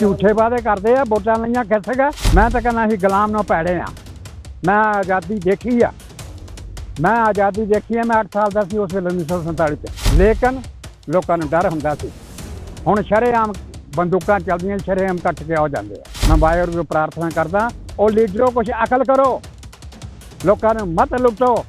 ਝੂਠੇ ਵਾਅਦੇ ਕਰਦੇ ਆ, ਵੋਟਾਂ ਲਈਆਂ ਖਿੱਚ ਗਏ ਮੈਂ ਤਾਂ ਕਹਿੰਦਾ ਸੀ ਗੁਲਾਮ ਨੂੰ ਭੈੜੇ ਆ। ਮੈਂ ਆਜ਼ਾਦੀ ਦੇਖੀ ਆ। ਮੈਂ ਆਜ਼ਾਦੀ ਦੇਖੀ ਆ, ਮੈਂ 8 ਸਾਲ ਦਾ ਸੀ ਉਸ ਵੇਲੇ 1947 ਚ। ਲੇਕਿਨ ਲੋਕਾਂ ਨੂੰ ਡਰ ਹੁੰਦਾ ਸੀ। ਹੁਣ ਸ਼ਰੇਆਮ ਬੰਦੂਕਾਂ ਚੱਲਦੀਆਂ, ਸ਼ਰੇਆਮ ਕੱਟ ਕੇ ਆ ਜਾਂਦੇ ਆ। ਮੈਂ ਵਾਹਿਗੁਰੂ ਨੂੰ ਪ੍ਰਾਰਥਨਾ ਕਰਦਾ, ਉਹ ਲੀਡਰੋ ਕੁਝ ਅਕਲ ਕਰੋ। ਲੋਕਾਂ ਨੂੰ ਮਤ ਲੁੱਟੋ।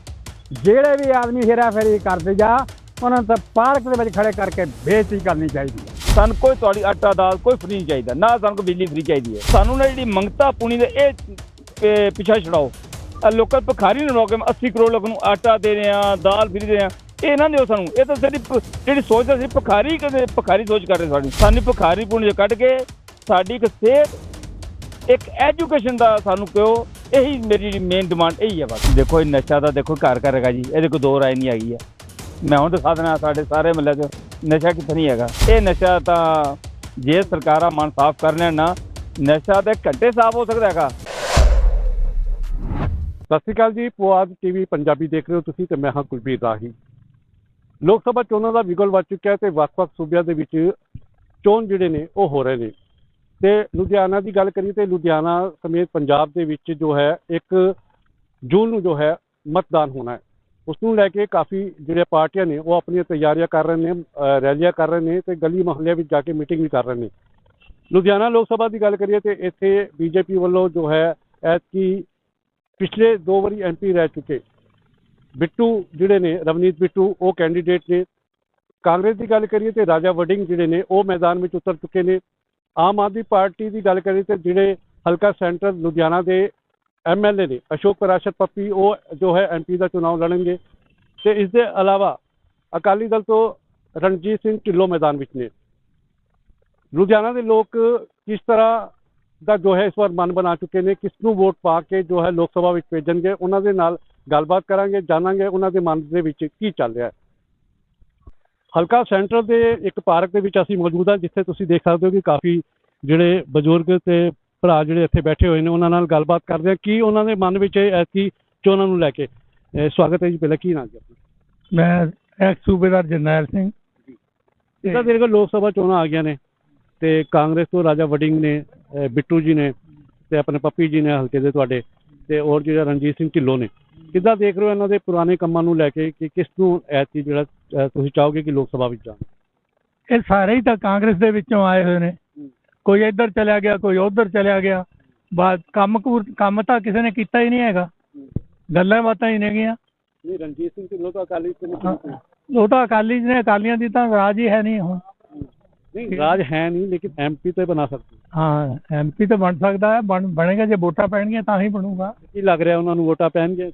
ਜਿਹੜੇ ਵੀ ਆਦਮੀ ਹੇਰਾ ਫੇਰੀ ਕਰਦੇ ਜਾ, ਉਹਨਾਂ ਨੂੰ ਤਾਂ ਪਾਰਕ ਦੇ ਵਿੱਚ ਖੜੇ ਕਰਕੇ ਬੇਇੱਜ਼ਤੀ ਕਰਨੀ ਚਾਹੀਦੀ ਹੈ ਸਾਨੂੰ ਕੋਈ ਤੁਹਾਡੀ ਆਟਾ ਦਾਲ ਕੋਈ ਫਰੀ ਨਹੀਂ ਚਾਹੀਦਾ, ਨਾ ਸਾਨੂੰ ਕੋਈ ਬਿਜਲੀ ਫਰੀ ਚਾਹੀਦੀ ਹੈ। ਸਾਨੂੰ ਨਾ ਜਿਹੜੀ ਮੰਗਤਾ ਪੁਣੀ ਦੇ ਇਹ ਪਿੱਛਾ ਛਡਾਓ। ਆਹ ਲੋਕਲ ਭਿਖਾਰੀ ਨੂੰ ਰੋਕ 80 ਕਰੋੜ ਲੋਕਾਂ ਨੂੰ ਆਟਾ ਦੇ ਰਹੇ ਆ ਦਾਲ ਫਰੀ ਦੇ ਰਹੇ ਆ ਇਹ ਨਾ ਦਿਓ ਸਾਨੂੰ। ਇਹ ਤਾਂ ਸਾਡੀ ਭ- ਜਿਹੜੀ ਸੋਚਦਾ ਸੀ ਭਿਖਾਰੀ ਕਦੇ ਭਿਖਾਰੀ ਸੋਚ ਕਰ ਰਹੇ ਸਾਡੀ। ਸਾਨੂੰ ਭਿਖਾਰੀ ਪੁਣੀ ਕੱਢ ਕੇ ਸਾਡੀ ਇੱਕ ਸਿਹਤ, ਇੱਕ ਐਜੂਕੇਸ਼ਨ ਦਾ ਸਾਨੂੰ ਪਿਓ, ਇਹੀ ਮੇਰੀ ਮੇਨ ਡਿਮਾਂਡ ਇਹੀ ਹੈ ਬਸ। ਦੇਖੋ ਇਹ ਨਸ਼ਾ ਤਾਂ ਦੇਖੋ ਘਰ ਘਰ ਹੈਗਾ ਜੀ। ਇਹਦੇ ਕੋਈ ਦੋ ਰਾਏ ਨਹੀਂ ਹੈਗੀ ਹੈ। ਮੈਂ ਹੁਣ ਦਿਖਾ ਦੇਣਾ ਸਾਡੇ ਸਾਰੇ ਮਹੱਲੇ 'ਚ। ਨਸ਼ਾ ਕਿੱਥੇ ਨਹੀਂ ਹੈਗਾ। ਇਹ ਨਸ਼ਾ ਤਾਂ ਜੇ ਸਰਕਾਰਾਂ ਮਨ ਸਾਫ਼ ਕਰ ਲੈਣ ਨਾ, ਨਸ਼ਾ ਤੇ ਘੰਟੇ ਸਾਫ਼ ਹੋ ਸਕਦਾ ਹੈਗਾ। ਸਤਿ ਸ਼੍ਰੀ ਅਕਾਲ ਜੀ, ਪੁਆਧ ਟੀਵੀ ਪੰਜਾਬੀ ਦੇਖ ਰਹੇ ਹੋ ਤੁਸੀਂ ਤੇ ਮੈਂ ਹਾਂ ਕੁਲਬੀਰ ਰਾਹੀ। ਲੋਕ ਸਭਾ ਚੋਣਾਂ ਦਾ ਵਿਗਲ ਵੱਜ ਚੁੱਕਿਆ ਹੈ ਤੇ ਵੱਖ-ਵੱਖ ਸੂਬਿਆਂ ਦੇ ਵਿੱਚ ਚੋਣ ਜਿਹੜੇ ਨੇ, ਉਹ ਹੋ ਰਹੇ ਨੇ। ਤੇ ਲੁਧਿਆਣਾ ਦੀ ਗੱਲ ਕਰੀਏ ਤੇ ਲੁਧਿਆਣਾ ਸਮੇਤ ਪੰਜਾਬ ਦੇ ਵਿੱਚ ਜੋ ਹੈ, ਇੱਕ ਜੂਨ ਨੂੰ ਜੋ ਹੈ, ਮਤਦਾਨ ਹੋਣਾ ਹੈ। ਉਸ ਨੂੰ ਲੈ ਕੇ ਕਾਫੀ ਜਿਹੜੇ ਪਾਰਟੀਆਂ ਨੇ, ਉਹ ਆਪਣੀਆਂ ਤਿਆਰੀਆਂ ਕਰ ਰਹੇ ਨੇ ਰੈਲੀਆਂ ਕਰ ਰਹੇ ਨੇ ਤੇ ਗਲੀ ਮੁਹੱਲਿਆਂ ਵਿੱਚ ਜਾ ਕੇ ਮੀਟਿੰਗ ਵੀ ਕਰ ਰਹੇ ਨੇ। ਲੁਧਿਆਣਾ ਲੋਕ ਸਭਾ ਦੀ ਗੱਲ ਕਰੀਏ ਤੇ ਇੱਥੇ ਬੀਜੇਪੀ ਵੱਲੋਂ ਜੋ ਹੈ, ਐਤਕੀ ਪਿਛਲੇ ਦੋ ਵਾਰੀ ਐਮਪੀ ਰਹਿ ਚੁੱਕੇ। ਬਿੱਟੂ ਜਿਹੜੇ ਨੇ, ਰਵਨੀਤ ਬਿੱਟੂ, ਉਹ ਕੈਂਡੀਡੇਟ ਨੇ। ਕਾਂਗਰਸ ਦੀ ਗੱਲ ਕਰੀਏ ਤੇ ਰਾਜਾ ਵਡਿੰਗ ਜਿਹੜੇ ਨੇ, ਉਹ ਮੈਦਾਨ ਵਿੱਚ ਉਤਰ ਚੁੱਕੇ ਨੇ। ਆਮ ਆਦਮੀ ਪਾਰਟੀ ਦੀ ਗੱਲ ਕਰੀਏ ਤੇ ਜਿਹੜੇ ਹਲਕਾ ਸੈਂਟਰ ਲੁਧਿਆਣਾ ਦੇ ਐਮਐਲਏ ਨੇ ਅਸ਼ੋਕ ਪਰਾਸ਼ਰ ਪੱਪੀ, ਉਹ ਜੋ ਹੈ ਐਮਪੀ ਦਾ ਚੋਣ ਲੜਨਗੇ। ਤੇ ਇਸ ਦੇ ਇਲਾਵਾ ਅਕਾਲੀ ਦਲ ਤੋਂ ਰਣਜੀਤ ਸਿੰਘ ਢਿੱਲੋਂ ਮੈਦਾਨ ਵਿੱਚ ਨੇ। ਲੁਧਿਆਣਾ ਦੇ ਲੋਕ ਕਿਸ ਤਰ੍ਹਾਂ ਦਾ ਜੋ ਹੈ ਇਸ ਵਾਰ ਮਨ ਬਣਾ ਚੁੱਕੇ ਨੇ ਕਿਸ ਨੂੰ ਵੋਟ ਪਾ ਕੇ ਜੋ ਹੈ ਲੋਕ ਸਭਾ ਵਿੱਚ ਭੇਜਣਗੇ, ਉਹਨਾਂ ਦੇ ਨਾਲ ਗੱਲਬਾਤ ਕਰਾਂਗੇ, ਜਾਣਾਂਗੇ ਉਹਨਾਂ ਦੇ ਮਨ ਦੇ ਵਿੱਚ ਕੀ ਚੱਲ ਰਿਹਾ ਹੈ। ਹਲਕਾ ਸੈਂਟਰ ਦੇ ਇੱਕ ਪਾਰਕ ਦੇ ਵਿੱਚ ਅਸੀਂ ਮੌਜੂਦ ਹਾਂ, ਜਿੱਥੇ ਤੁਸੀਂ ਦੇਖ ਸਕਦੇ ਹੋ ਕਿ ਕਾਫੀ ਜਿਹੜੇ ਬਜ਼ੁਰਗ ਤੇ ਭਰਾ ਜਿਹੜੇ ਇੱਥੇ ਬੈਠੇ ਹੋਏ ਨੇ ਉਹਨਾਂ ਨਾਲ ਗੱਲਬਾਤ ਕਰਦੇ ਹਾਂ। ਕੀ ਉਹਨਾਂ ਦੇ ਮਨ ਵਿੱਚ ਐਸੀ ਚੋਣਾਂ ਨੂੰ ਲੈ ਕੇ ਸਵਾਗਤ ਹੈ ਜੀ ਪਹਿਲਾਂ ਕੀ ਨਾਮ ਜੀ ਆਪਣਾ? ਮੈਂ ਐਕਸ ਸੂਬੇਦਾਰ ਜਰਨੈਲ ਸਿੰਘ। ਇਹਦਾ ਕੋਲ ਲੋਕ ਸਭਾ ਚੋਣਾਂ ਆ ਗਈਆਂ ਨੇ ਤੇ ਕਾਂਗਰਸ ਤੋਂ ਰਾਜਾ ਵਡਿੰਗ ਨੇ ਬਿੱਟੂ ਜੀ ਨੇ ਤੇ ਆਪਣੇ ਪੱਪੀ ਜੀ ਨੇ ਹਲਕੇ ਦੇ ਤੁਹਾਡੇ ਤੇ ਹੋਰ ਜਿਹੜਾ ਰਣਜੀਤ ਸਿੰਘ ਢਿੱਲੋਂ ਨੇ। ਕਿੱਦਾਂ ਦੇਖ ਰਹੇ ਹੋ ਇਹਨਾਂ ਦੇ ਪੁਰਾਣੇ ਕੰਮਾਂ ਨੂੰ ਲੈ ਕੇ ਕਿ ਕਿਸ ਨੂੰ ਐਤਕੀ ਜਿਹੜਾ ਤੁਸੀਂ ਚਾਹੋਗੇ ਕਿ ਲੋਕ ਸਭਾ ਵਿੱਚ ਜਾਣ? ਇਹ ਸਾਰੇ ਹੀ ਤਾਂ ਕਾਂਗਰਸ ਦੇ ਵਿੱਚੋਂ ਆਏ ਹੋਏ ਨੇ। ਕੋਈ ਇੱਧਰ ਚਲਿਆ ਗਿਆ ਕੋਈ ਉੱਧਰ ਚਲਿਆ ਗਿਆ। ਬਾਤ ਕੰਮ ਕੂਰ ਕੰਮ ਤਾਂ ਕਿਸੇ ਨੇ ਕੀਤਾ ਹੀ ਨਹੀਂ ਹੈਗਾ। ਗੱਲਾਂ ਬਾਤਾਂ ਹੀ ਨੇਗੀਆਂ ਨਹੀਂ ਰਣਜੀਤ ਸਿੰਘ ਢਿੱਲੋਂ ਤਾਂ ਅਕਾਲੀ ਤੇ ਹਾਂ, ਉਹ ਤਾਂ ਅਕਾਲੀ ਜੀ ਨੇ ਅਕਾਲੀਆਂ ਦੀ ਤਾਂ ਰਾਜ ਹੀ ਹੈ ਨਹੀਂ ਹੁਣ। ਨਹੀਂ ਰਾਜ ਹੈ ਨਹੀਂ ਲੇਕਿਨ ਐਮਪੀ ਤੇ ਬਣਾ ਸਕਦੇ। ਹਾਂ ਐਮਪੀ ਤਾਂ ਬਣ ਸਕਦਾ ਹੈ ਬਣ ਬਣੇਗਾ ਜੇ ਵੋਟਾਂ ਪੈਣਗੀਆਂ ਤਾਂ ਹੀ ਬਣੂਗਾ। ਕੀ ਲੱਗ ਰਿਹਾ ਉਹਨਾਂ ਨੂੰ ਵੋਟਾਂ ਪੈਣਗੇ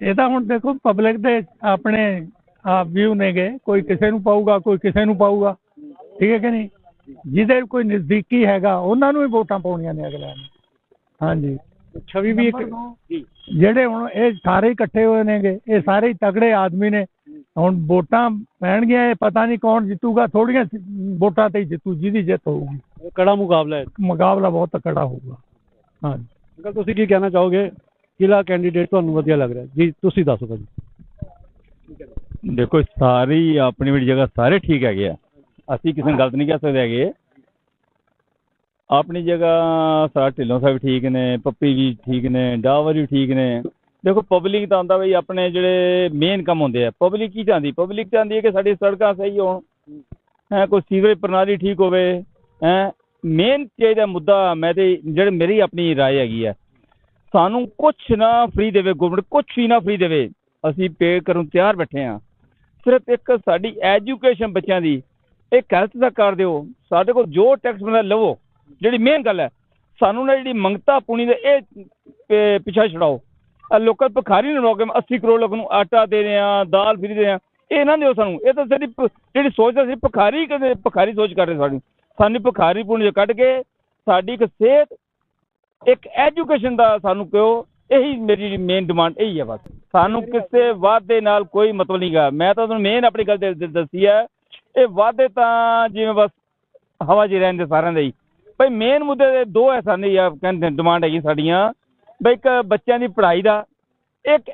ਇਹ ਤਾਂ ਹੁਣ ਦੇਖੋ ਪਬਲਿਕ ਦੇ ਆਪਣੇ ਆ ਵਿਊ ਨੇਗੇ। ਕੋਈ ਕਿਸੇ ਨੂੰ ਪਾਊਗਾ ਕੋਈ ਕਿਸੇ ਨੂੰ ਪਾਊਗਾ। ਠੀਕ ਹੈ ਕਿ ਨਹੀਂ? ਜਿਹਦੇ ਕੋਈ ਨਜ਼ਦੀਕੀ ਹੈਗਾ ਉਹਨਾਂ ਨੂੰ ਹੀ ਵੋਟਾਂ ਪਾਉਣੀਆਂ ਨੇ ਅਗਲਿਆਂ ਨੇ। ਹਾਂਜੀ। ਛਵੀ ਵੀ ਇੱਕ ਜੀ। ਜਿਹੜੇ ਹੁਣ ਇਹ ਸਾਰੇ ਇਕੱਠੇ ਹੋਏ ਨੇਗੇ ਇਹ ਸਾਰੇ ਹੀ ਤਗੜੇ ਆਦਮੀ ਨੇ। ਹੁਣ ਵੋਟਾਂ ਪੈਣਗੀਆਂ ਇਹ ਪਤਾ ਨਹੀਂ ਕੌਣ ਜਿੱਤੂਗਾ ਥੋੜੀਆਂ ਵੋਟਾਂ ਤੇ ਹੀ ਜਿੱਤੂ ਜਿਹਦੀ ਜਿੱਤ ਹੋਊਗੀ। ਇਹ ਕੜਾ ਮੁਕਾਬਲਾ ਹੈ। ਮੁਕਾਬਲਾ ਬਹੁਤ ਤਕੜਾ ਹੋਊਗਾ। ਹਾਂਜੀ। ਅੰਕਲ ਤੁਸੀਂ ਕੀ ਕਹਿਣਾ ਚਾਹੋਗੇ? ਕਿਹੜਾ ਕੈਂਡੀਡੇਟ ਤੁਹਾਨੂੰ ਵਧੀਆ ਲੱਗ ਰਿਹਾ? ਜੀ ਤੁਸੀਂ ਦੱਸੋ ਭਾਜੀ। ਦੇਖੋ ਸਾਰੀ ਆਪਣੀ ਆਪਣੀ ਜਗ੍ਹਾ ਸਾਰੇ ਠੀਕ ਹੈਗੇ ਆ। ਅਸੀਂ ਕਿਸੇ ਨੂੰ ਗਲਤ ਨਹੀਂ ਕਹਿ ਸਕਦੇ ਹੈਗੇ ਆਪਣੀ ਜਗ੍ਹਾ ਸਾਰਾ ਢਿੱਲੋਂ ਸਾਹਿਬ ਠੀਕ ਨੇ ਪੱਪੀ ਵੀ ਠੀਕ ਨੇ ਡਾਵਰ ਵੀ ਠੀਕ ਨੇ ਦੇਖੋ ਪਬਲਿਕ ਤਾਂ ਆਉਂਦਾ ਬਈ ਆਪਣੇ ਜਿਹੜੇ ਮੇਨ ਕੰਮ ਹੁੰਦੇ ਆ ਪਬਲਿਕ ਕੀ ਚਾਹੁੰਦੀ ਪਬਲਿਕ ਚਾਹੁੰਦੀ ਹੈ ਕਿ ਸਾਡੀ ਸੜਕਾਂ ਸਹੀ ਹੋਣ ਹੈ ਕੋਈ ਸੀਵਰੇਜ ਪ੍ਰਣਾਲੀ ਠੀਕ ਹੋਵੇ ਹੈ ਮੇਨ ਚਾਹੀਦਾ ਮੁੱਦਾ ਮੈਂ ਤੇ ਜਿਹੜੇ ਮੇਰੀ ਆਪਣੀ رائے ਹੈਗੀ ਆ ਸਾਨੂੰ ਕੁਛ ਨਾ ਫ੍ਰੀ ਦੇਵੇ ਗਵਰਨਮੈਂਟ ਕੁਛ ਹੀ ਨਾ ਫ੍ਰੀ ਦੇਵੇ ਅਸੀਂ ਪੇ ਕਰਨ ਤਿਆਰ ਬੈਠੇ ਆ ਸਿਰਫ ਇੱਕ ਸਾਡੀ ਐਜੂਕੇਸ਼ਨ ਬੱਚਿਆਂ ਦੀ ਇਹ ਹੈਲਥ ਦਾ ਕਰ ਦਿਓ। ਸਾਡੇ ਕੋਲ ਜੋ ਟੈਕਸ ਬੰਦਾ ਲਵੋ। ਜਿਹੜੀ ਮੇਨ ਗੱਲ ਹੈ, ਸਾਨੂੰ ਨਾ ਜਿਹੜੀ ਮੰਗਤਾ ਪੁਣੀ ਦੇ ਇਹ ਇਹ ਪਿੱਛਾ ਛਡਾਓ। ਆਹ ਲੋਕਲ ਭਿਖਾਰੀ ਨੂੰ ਰੋਕ 80 ਕਰੋੜ ਲੋਕ ਨੂੰ ਆਟਾ ਦੇ ਰਹੇ ਆ ਦਾਲ ਫਰੀ ਦੇ ਰਹੇ ਆ ਇਹ ਨਾ ਦਿਓ ਸਾਨੂੰ। ਇਹ ਤਾਂ ਸਾਡੀ ਜਿਹੜੀ ਸੋਚ ਸੀ ਭਿਖਾਰੀ ਕਦੇ ਭਿਖਾਰੀ ਸੋਚ ਕਰ ਰਹੇ ਸਾਡੀ ਸਾਨੂੰ ਭਿਖਾਰੀ ਪੁਣੀ ਕੱਢ ਕੇ, ਸਾਡੀ ਇੱਕ ਸਿਹਤ, ਇੱਕ ਐਜੂਕੇਸ਼ਨ ਦਾ ਸਾਨੂੰ ਪਿਓ ਇਹੀ ਮੇਰੀ ਮੇਨ ਡਿਮਾਂਡ ਇਹੀ ਹੈ ਬਸ। ਸਾਨੂੰ ਕਿਸੇ ਵਾਅਦੇ ਨਾਲ ਕੋਈ ਮਤਲਬ ਨਹੀਂਗਾ ਮੈਂ ਤਾਂ ਤੁਹਾਨੂੰ ਮੇਨ ਆਪਣੀ ਗੱਲ ਦੇ- ਦੱਸੀ ਹੈ ਇਹ ਵਾਅਦੇ ਤਾਂ ਜਿਵੇਂ ਬਸ ਹਵਾ 'ਚ ਹੀ ਰਹਿੰਦੇ ਸਾਰਿਆਂ ਦੇ ਹੀ। ਭਈ ਮੇਨ ਮੁੱਦੇ ਦੇ ਦੋ ਹੈ ਸਾਡੀ ਆ ਕਹਿੰਦੇ ਡਿਮਾਂਡ ਹੈਗੀ ਸਾਡੀਆਂ। ਬਈ ਇੱਕ ਬੱਚਿਆਂ ਦੀ ਪੜ੍ਹਾਈ ਦਾ ਇੱਕ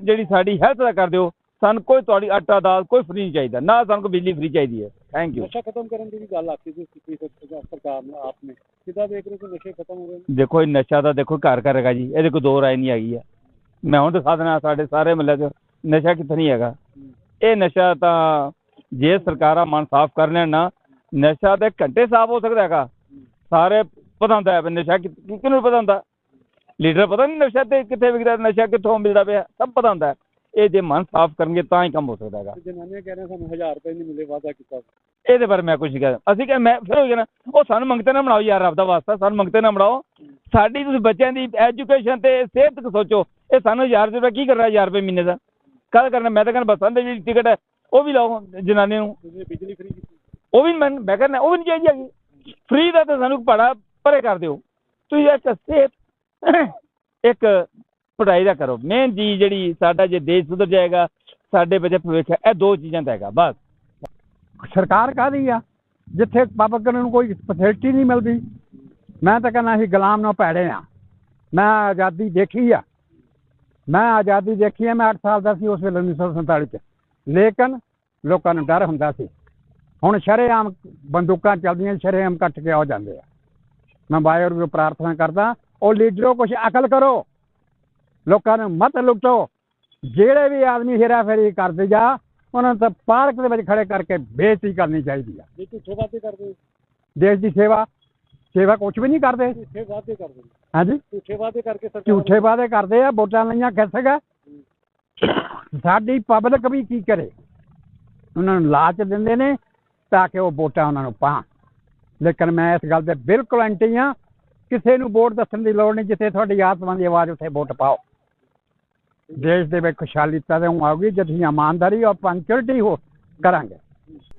ਜਿਹੜੀ ਸਾਡੀ ਹੈਲਥ ਦਾ ਕਰ ਦਿਓ ਸਾਨੂੰ ਕੋਈ ਤੁਹਾਡੀ ਆਟਾ ਦਾਲ ਕੋਈ ਫ੍ਰੀ ਨਹੀਂ ਚਾਹੀਦਾ ਨਾ ਸਾਨੂੰ ਕੋਈ ਬਿਜਲੀ ਫ੍ਰੀ ਚਾਹੀਦੀ ਹੈ। ਥੈਂਕ ਯੂ ਨਸ਼ਾ ਖਤਮ ਕਰਨ ਦੀ ਵੀ ਗੱਲ ਆਖੀ ਸੀ ਸਰਕਾਰ ਨੇ ਆਪ ਨੇ। ਕਿੱਦਾਂ ਦੇਖ ਰਹੇ ਹੋ ਕਿ ਨਸ਼ੇ ਖਤਮ ਹੋ ਨੇ? ਦੇਖੋ ਇਹ ਨਸ਼ਾ ਤਾਂ ਦੇਖੋ ਘਰ ਘਰ ਹੈਗਾ ਜੀ ਇਹਦੇ ਕੋਈ ਦੋ ਰਾਏ ਨਹੀਂ ਹੈਗੀ ਆ। ਮੈਂ ਹੁਣ ਦਿਖਾ ਦੇਣਾ ਸਾਡੇ ਸਾਰੇ ਮਹੱਲੇ 'ਚ ਨਸ਼ਾ ਕਿੱਥੇ ਨਹੀਂ ਹੈਗਾ। ਇਹ ਨਸ਼ਾ ਤਾਂ ਜੇ ਸਰਕਾਰਾਂ ਮਨ ਸਾਫ਼ ਕਰ ਲੈਣ ਨਾ ਨਸ਼ਾ ਤਾਂ ਘੰਟੇ ਸਾਫ਼ ਹੋ ਸਕਦਾ ਹੈਗਾ। ਸਾਰੇ ਪਤਾ ਹੁੰਦਾ ਹੈ ਨਸ਼ਾ ਕਿਹਨੂੰ ਪਤਾ ਹੁੰਦਾ ਲੀਡਰ ਪਤਾ ਨਹੀਂ ਨਸ਼ਾ ਤੇ ਕਿੱਥੇ ਵਿਕਦਾ ਨਸ਼ਾ ਕਿੱਥੋਂ ਮਿਲਦਾ ਪਿਆ ਸਭ ਪਤਾ ਹੁੰਦਾ। ਇਹ ਜੇ ਮਨ ਸਾਫ਼ ਕਰਨਗੇ ਤਾਂ ਹੀ ਕੰਮ ਹੋ ਸਕਦਾ ਹੈਗਾ। ਤੇ ਜਨਾਨੀਆਂ ਕਹਿ ਰਹੀਆਂ ਸਾਨੂੰ 1000 ਰੁਪਏ ਨਹੀਂ ਮਿਲੇ ਵਾਅਦਾ ਕੀਤਾ। ਇਹਦੇ ਬਾਰੇ ਮੈਂ ਕੁਝ ਨਹੀਂ ਕਹਿ ਅਸੀਂ ਕਿ ਮੈਂ ਫਿਰ ਹੋ ਨਾ ਉਹ ਸਾਨੂੰ ਮੰਗਤੇ ਨਾ ਬਣਾਓ ਯਾਰ ਰੱਬ ਦਾ ਵਾਸਤਾ ਸਾਨੂੰ ਮੰਗਤੇ ਨਾ ਬਣਾਓ। ਸਾਡੀ ਤੁਸੀਂ ਬੱਚਿਆਂ ਦੀ ਐਜੂਕੇਸ਼ਨ ਤੇ ਸਿਹਤ ਸੋਚੋ। ਇਹ ਸਾਨੂੰ 1000 ਰੁਪਏ ਕੀ ਕਰ ਰਿਹਾ 1000 ਰੁਪਏ ਮਹੀਨੇ ਦਾ? ਕਦ ਕਰਨਾ ਮੈਂ ਤਾਂ ਕਹਿੰਦਾ ਬੱਸਾਂ ਦੇ ਜਿਹੜੀ ਟਿਕਟ ਹੈ। ਉਹ ਵੀ ਲਾਓ ਜਨਾਨੀ ਨੂੰ। ਤੁਸੀਂ ਬਿਜਲੀ ਫ੍ਰੀ ਕੀਤੀ ਉਹ ਵੀ ਮੈਂ ਮੈਂ ਕਹਿੰਦਾ ਉਹ ਵੀ ਨਹੀਂ ਚਾਹੀਦੀ ਹੈਗੀ। ਫ੍ਰੀ ਦਾ ਤਾਂ ਸਾਨੂੰ ਭਾੜਾ ਭਰੇ ਕਰ ਦਿਓ। ਤੁਸੀਂ ਇੱਕ ਸਿਹਤ ਇੱਕ ਪੜ੍ਹਾਈ ਦਾ ਕਰੋ। ਮੇਨ ਚੀਜ਼ ਜਿਹੜੀ ਸਾਡਾ ਜੇ ਦੇਸ਼ ਸੁਧਰ ਜਾਏਗਾ ਸਾਡੇ ਬੱਚੇ ਭਵਿੱਖ ਇਹ ਦੋ ਚੀਜ਼ਾਂ ਦਾ ਹੈਗਾ ਬਸ। ਸਰਕਾਰ ਕਾਹਦੀ ਆ? ਜਿੱਥੇ ਪਬਲਿਕ ਨੂੰ ਕੋਈ ਫੈਸਿਲਿਟੀ ਨਹੀਂ ਮਿਲਦੀ। ਮੈਂ ਤਾਂ ਕਹਿੰਦਾ ਅਸੀਂ ਗੁਲਾਮ ਨੂੰ ਭੈੜੇ ਆ। ਮੈਂ ਆਜ਼ਾਦੀ ਦੇਖੀ ਆ। ਮੈਂ ਆਜ਼ਾਦੀ ਦੇਖੀ ਆ ਮੈਂ 8 ਸਾਲ ਦਾ ਸੀ ਉਸ ਵੇਲੇ 1947 ਚ। ਲੇਕਿਨ ਲੋਕਾਂ ਨੂੰ ਡਰ ਹੁੰਦਾ ਸੀ। ਹੁਣ ਸ਼ਰੇਆਮ ਬੰਦੂਕਾਂ ਚੱਲਦੀਆਂ ਸ਼ਰੇਆਮ ਕੱਟ ਕੇ ਆ ਜਾਂਦੇ ਆ। ਮੈਂ ਵਾਹਿਗੁਰੂ ਨੂੰ ਪ੍ਰਾਰਥਨਾ ਕਰਦਾ ਉਹ ਲੀਡਰੋ ਕੁਛ ਅਕਲ ਕਰੋ। ਲੋਕਾਂ ਨੂੰ ਮਤ ਲੁੱਟੋ। ਜਿਹੜੇ ਵੀ ਆਦਮੀ ਹੇਰਾਫੇਰੀ ਕਰਦੇ ਜਾ ਉਹਨਾਂ ਨੂੰ ਤਾਂ ਪਾਰਕ ਦੇ ਵਿੱਚ ਖੜੇ ਕਰਕੇ ਬੇਇੱਜ਼ਤੀ ਕਰਨੀ ਚਾਹੀਦੀ ਆ। ਜੇ ਝੂਠੇ ਵਾਅਦੇ ਕਰਦੇ। ਦੇਸ਼ ਦੀ ਸੇਵਾ ਸੇਵਾ ਕੁਝ ਵੀ ਨਹੀਂ ਕਰਦੇ। ਝੂਠੇ ਵਾਅਦੇ ਕਰਦੇ। ਹਾਂਜੀ? ਝੂਠੇ ਵਾਅਦੇ ਕਰਕੇ ਸਰਕਾਰ ਝੂਠੇ ਵਾਅਦੇ ਕਰਦੇ ਆ ਵੋਟਾਂ ਲਈਆਂ ਖਿੱਸਗਾ ਸਾਡੀ ਪਬਲਿਕ ਵੀ ਕੀ ਕਰੇ? ਉਹਨਾਂ ਨੂੰ ਲਾਚ ਦਿੰਦੇ ਨੇ ਤਾਂ ਕਿ ਉਹ ਵੋਟਾਂ ਉਹਨਾਂ ਨੂੰ ਪਾਣ। ਲੇਕਿਨ ਮੈਂ ਇਸ ਗੱਲ ਦੇ ਬਿਲਕੁਲ ਐਂਟੀ ਆ ਕਿਸੇ ਨੂੰ ਵੋਟ ਦੱਸਣ ਦੀ ਲੋੜ ਨਹੀਂ, ਜਿੱਥੇ ਤੁਹਾਡੀ ਆਤਮਾ ਦੀ ਆਵਾਜ਼, ਉੱਥੇ ਵੋਟ ਪਾਓ। ਦੇਸ਼ ਦੇ ਵਿੱਚ ਖੁਸ਼ਹਾਲੀ ਤਦੋਂ ਆਊਗੀ, ਜਦ ਅਸੀਂ ਇਮਾਨਦਾਰੀ ਔਰ ਪੰਚੁਅਲਿਟੀ ਹੋ ਕਰਾਂਗੇ।